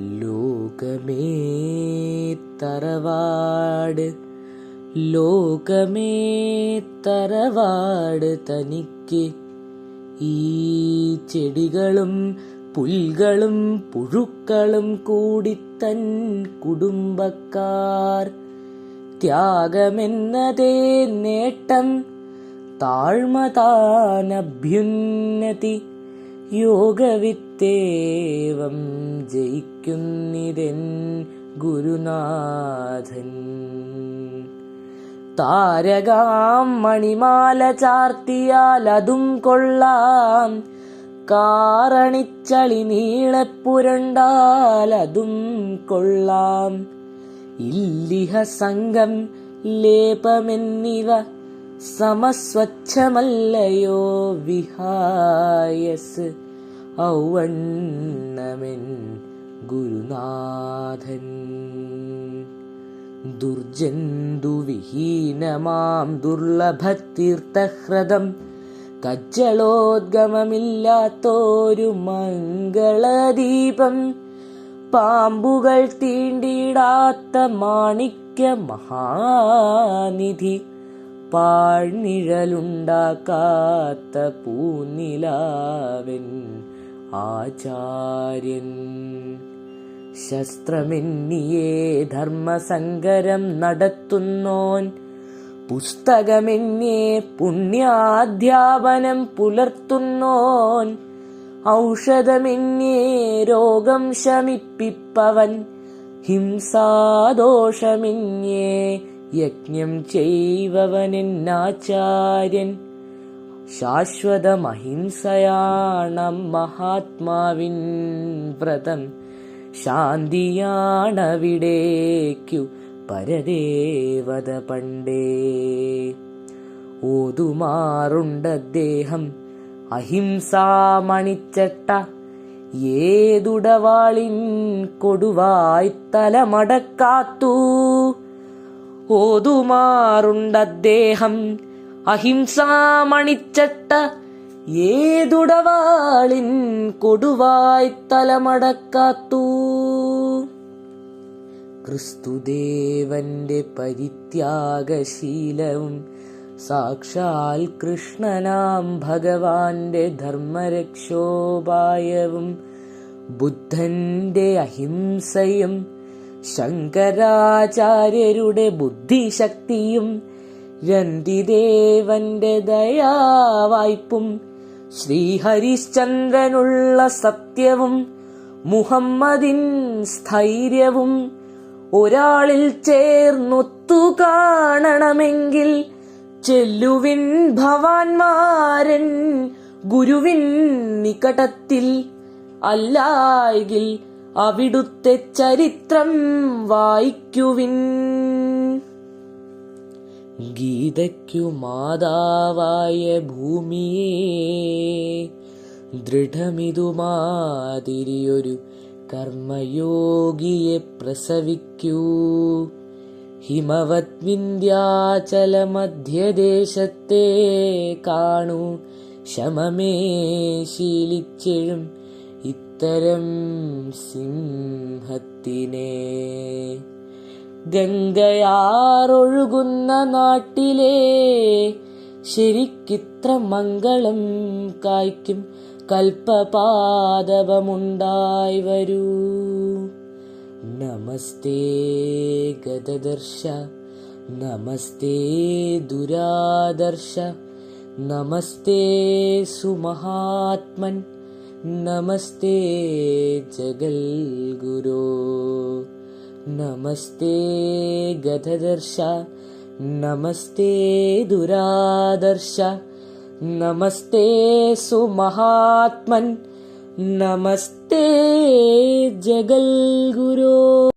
ലോകമേ തറവാട് ലോകമേ തറവാട് തനിക്ക്. ഈ ചെടികളും പുൽകളും പുഴുക്കളും കൂടി തൻ കുടുംബക്കാർ. ത്യാഗമെന്നതേ നേട്ടം താഴ്മതാനഭ്യുന്നതി. യോഗവിത്തേവം ജയിക്കുന്നിരൻ ഗുരുനാഥൻ. താരകാം മണിമാല ചാർത്തിയാൽ അതും കൊള്ളാം. കാറണിച്ചളി നീളപ്പുരണ്ടാൽ അതും കൊള്ളാം. ഇല്ലിഹ സംഘം ലേപമെന്നിവ സമസ്വച്ഛമല്ലയോ വിഹായസ്? ഔവണ്ണമെൻ ഗുരുനാഥൻ. ദുർജന്തുവിഹീനമാം ദുർലഭതീർത്ഥഹ്രദം. കജ്ജളോദ്ഗമമില്ലാത്തോരു മംഗളദീപം. പാമ്പുകൾ തീണ്ടിയിടാത്ത മാണിക്യ മഹാനിധി. പാഴ്നിഴലുണ്ടാക്കാത്ത പൂനിലാവൻ ആചാര്യൻ. ശസ്ത്രമെന്നിയേ ധർമ്മസങ്കരം നടത്തുന്നോൻ. പുസ്തകമെന്നേ പുണ്യാധ്യാപനം പുലർത്തുന്നോൻ. ഔഷധമെന്നേ രോഗം ശമിപ്പിപ്പവൻ. ഹിംസാദോഷമെന്നേ യജ്ഞം ചെയ്വവനെന്നാചാര്യൻ. ശാശ്വതമഹിംസയാണം മഹാത്മാവിൻ വ്രതം. ശാന്തിയാണവിടേക്കു പരദേവത പണ്ടേ ഓതുമാറുണ്ടദ്ദേഹം. അഹിംസാമണിച്ചട്ട ഏതുടവാളിൻ കൊടുവായി തലമടക്കാത്തു ഓതുമാറുണ്ടദ്ദേഹം അഹിംസാമണിച്ചട്ട ഏതുടവാളിൻ കൊടുവായി തലമടക്കാത്തു ക്രിസ്തുദേവന്റെ പരിത്യാഗശീലവും സാക്ഷാൽ കൃഷ്ണനാം ഭഗവാന്റെ ധർമ്മരക്ഷോപായവും ബുദ്ധന്റെ അഹിംസയും ശങ്കരാചാര്യരുടെ ബുദ്ധിശക്തിയും രന്തിദേവന്റെ ദയാവായ്പും ശ്രീഹരിശ്ചന്ദ്രനുള്ള സത്യവും മുഹമ്മദിൻ സ്ഥൈര്യവും ഒരാളിൽ ചേർന്നൊത്തു കാണണമെങ്കിൽ ചെല്ലുവിൻ ഭവാൻമാരൻ ഗുരുവിൻ നികടത്തിൽ അല്ലായെങ്കിൽ അവിടുത്തെ ചരിത്രം വായിക്കുവിൻ. ഗീതയ്ക്കു മാതാവായ ഭൂമിയെ ദൃഢമിതുമാതിരിയൊരു കർമ്മയോഗിയെ പ്രസവിക്കൂ. ഹിമവത് വിന്ധ്യാചല മധ്യദേശത്തെ കാണൂ ശമമേ ശീലിച്ചെഴും ഇത്തരം സിംഹത്തിനെ ഗംഗയാറൊഴുകുന്ന നാട്ടിലെ ശരിക്കിത്ര മംഗളം കായ്ക്കും കൽപ്പപാദവമുണ്ടായി വരൂ. നമസ്തേ ഗതദർശ നമസ്തേ ദുരാദർശ നമസ്തേ സുമഹാത്മൻ. नमस्ते जगल्गुरो। नमस्ते गधदर्शा। नमस्ते दुरादर्श। नमस्ते सुमहात्मन्। नमस्ते जगल्गुरो।